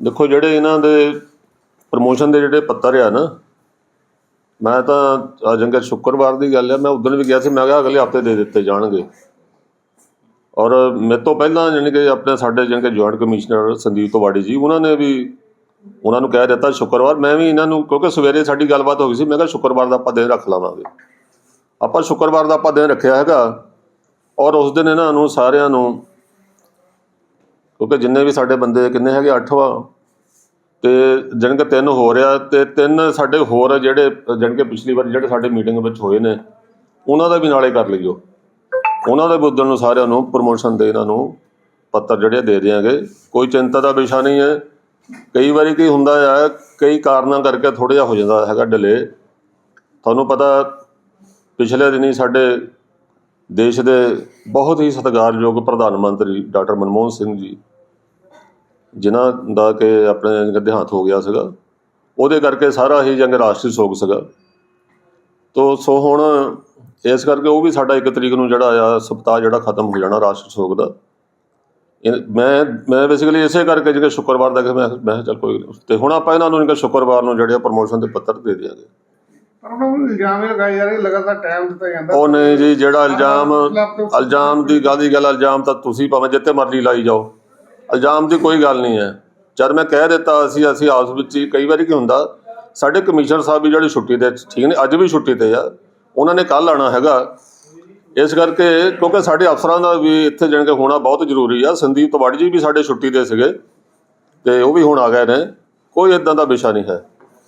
ਦੇਖੋ ਜਿਹੜੇ ਇਹਨਾਂ ਦੇ ਪ੍ਰਮੋਸ਼ਨ ਦੇ ਜਿਹੜੇ ਪੱਤਰ ਆ ਨਾ, ਮੈਂ ਤਾਂ ਜੰਗਰ ਸ਼ੁੱਕਰਵਾਰ ਦੀ ਗੱਲ ਆ, ਮੈਂ ਉਦੋਂ ਵੀ ਗਿਆ ਸੀ, ਮੈਂ ਕਿਹਾ ਅਗਲੇ ਹਫ਼ਤੇ ਦੇ ਦਿੱਤੇ ਜਾਣਗੇ। ਔਰ ਮੇਰੇ ਤੋਂ ਪਹਿਲਾਂ ਜਾਣੀ ਕਿ ਆਪਣੇ ਸਾਡੇ ਜਾਣੀ ਜੁਆਇੰਟ ਕਮਿਸ਼ਨਰ ਸੰਦੀਪ ਤਵਾੜੀ ਜੀ, ਉਹਨਾਂ ਨੇ ਵੀ ਉਹਨਾਂ ਨੂੰ ਕਹਿ ਦਿੱਤਾ ਸ਼ੁੱਕਰਵਾਰ, ਮੈਂ ਵੀ ਇਹਨਾਂ ਨੂੰ, ਕਿਉਂਕਿ ਸਵੇਰੇ ਸਾਡੀ ਗੱਲਬਾਤ ਹੋ ਗਈ ਸੀ, ਮੈਂ ਕਿਹਾ ਸ਼ੁੱਕਰਵਾਰ ਦਾ ਆਪਾਂ ਦਿਨ ਰੱਖ ਲਵਾਂਗੇ। ਆਪਾਂ ਸ਼ੁੱਕਰਵਾਰ ਦਾ ਆਪਾਂ ਦਿਨ ਰੱਖਿਆ ਹੈਗਾ, ਔਰ ਉਸ ਦਿਨ ਇਹਨਾਂ ਨੂੰ ਸਾਰਿਆਂ ਨੂੰ ਕਿਉਂਕਿ ਜਿੰਨੇ ਵੀ ਸਾਡੇ ਬੰਦੇ ਕਿੰਨੇ ਹੈਗੇ 8 ਵਾ। ਤੇ ਜਾਣੀ ਕਿ ਤਿੰਨ ਹੋ ਰਿਹਾ ਤੇ ਤਿੰਨ ਸਾਡੇ ਹੋਰ ਜਿਹੜੇ, ਜਾਣੀ ਕਿ ਪਿਛਲੀ ਵਾਰ ਜਿਹੜੇ ਸਾਡੇ ਮੀਟਿੰਗ ਵਿੱਚ ਹੋਏ ਨੇ, ਉਹਨਾਂ ਦਾ ਵੀ ਨਾਲੇ ਕਰ ਲਈਓ। ਉਹਨਾਂ ਦੇ ਬੁੱਧਨ ਨੂੰ ਸਾਰਿਆਂ ਨੂੰ ਪ੍ਰਮੋਸ਼ਨ ਦੇ ਇਹਨਾਂ ਨੂੰ ਪੱਤਰ ਜਿਹੜੇ ਦੇ ਦਿਆਂਗੇ। ਕੋਈ ਚਿੰਤਾ ਦਾ ਵਿਸ਼ਾ ਨਹੀਂ ਹੈ। ਕਈ ਵਾਰੀ ਕੀ ਹੁੰਦਾ ਆ, ਕਈ ਕਾਰਨਾਂ ਕਰਕੇ ਥੋੜਾ ਜਿਹਾ ਹੋ ਜਾਂਦਾ ਹੈਗਾ ਡਿਲੇ ਤੁਹਾਨੂੰ ਪਤਾ ਪਿਛਲੇ ਦਿਨੀ ਸਾਡੇ ਦੇਸ਼ ਦੇ ਬਹੁਤ ਹੀ ਸਤਿਕਾਰਯੋਗ ਪ੍ਰਧਾਨ ਮੰਤਰੀ ਡਾਕਟਰ ਮਨਮੋਹਨ ਸਿੰਘ ਜੀ, ਜਿਨ੍ਹਾਂ ਦਾ ਕਿ ਆਪਣੇ ਦੇਹਾਂਤ ਹੋ ਗਿਆ ਸੀਗਾ, ਉਹਦੇ ਕਰਕੇ ਸਾਰਾ ਹੀ ਜੰਗ ਰਾਸ਼ਟਰੀ ਸੋਗ ਸੀਗਾ। ਤੋ, ਸੋ ਹੁਣ ਇਸ ਕਰਕੇ ਉਹ ਵੀ ਸਾਡਾ 1 ਤਰੀਕ ਨੂੰ ਜਿਹੜਾ ਆ, ਸਪਤਾਹ ਜਿਹੜਾ ਖਤਮ ਹੋ ਜਾਣਾ ਰਾਸ਼ਟਰੀ ਸੋਗ ਦਾ। ਮੈਂ ਮੈਂ ਬੇਸਿਕਲੀ ਇਸੇ ਕਰਕੇ ਜਿਹੜਾ ਸ਼ੁੱਕਰਵਾਰ ਦਾ ਕਿ ਮੈਂ ਮੈਂ ਕਿਹਾ ਚੱਲ ਕੋਈ ਨਹੀਂ। ਤੇ ਹੁਣ ਆਪਾਂ ਇਹਨਾਂ ਨੂੰ ਜਿਹੜਾ ਸ਼ੁੱਕਰਵਾਰ ਨੂੰ ਜਿਹੜੇ ਪ੍ਰਮੋਸ਼ਨ ਦੇ ਪੱਤਰ ਦੇ ਦਿਆਂਗੇ। ਪਰ ਉਹਨਾਂ ਨੂੰ ਇਲਜ਼ਾਮ ਇਹ ਲਗਾਏ ਜਾ ਰਹੇ ਲਗਾਤਾਰ ਟਾਈਮ ਦਿੱਤਾ ਜਾਂਦਾ। ਉਹ ਨਹੀਂ ਜੀ ਜਿਹੜਾ ਇਲਜ਼ਾਮ ਇਲਜ਼ਾਮ ਦੀ ਗੱਲ ਦੀ ਗੱਲ ਇਲਜ਼ਾਮ ਤਾਂ ਤੁਸੀਂ ਭਾਵੇਂ ਜਿੱਤੇ ਮਰਜ਼ੀ ਲਾਈ ਜਾਓ। ਇਲਜ਼ਾਮ ਦੀ ਕੋਈ ਗੱਲ ਨਹੀਂ ਹੈ। ਜਦ ਮੈਂ ਕਹਿ ਦਿੱਤਾ ਅਸੀਂ ਅਸੀਂ ਆਪਸ ਵਿੱਚ ਹੀ ਕਈ ਵਾਰੀ ਕੀ ਹੁੰਦਾ ਸਾਡੇ ਕਮਿਸ਼ਨਰ ਸਾਹਿਬ ਵੀ ਜਿਹੜੇ ਛੁੱਟੀ ਤੇ ਠੀਕ ਨੇ ਅੱਜ ਵੀ ਛੁੱਟੀ ਤੇ ਆ। ਉਹਨਾਂ ਨੇ ਕੱਲ ਆਣਾ ਹੈਗਾ। ਇਸ ਕਰਕੇ ਕਿਉਂਕਿ ਸਾਡੇ ਅਫਸਰਾਂ ਦਾ ਵੀ ਇੱਥੇ ਜਾਣ ਕੇ ਹੋਣਾ ਬਹੁਤ ਜ਼ਰੂਰੀ ਆ। ਸੰਦੀਪ ਤਵਾੜੀ ਜੀ ਵੀ ਸਾਡੇ ਛੁੱਟੀ ਤੇ ਸੀਗੇ ਤੇ ਉਹ ਵੀ ਹੁਣ ਆ ਗਏ ਨੇ। ਕੋਈ ਇਦਾਂ ਦਾ ਵਿਸ਼ਾ ਨਹੀਂ ਹੈ।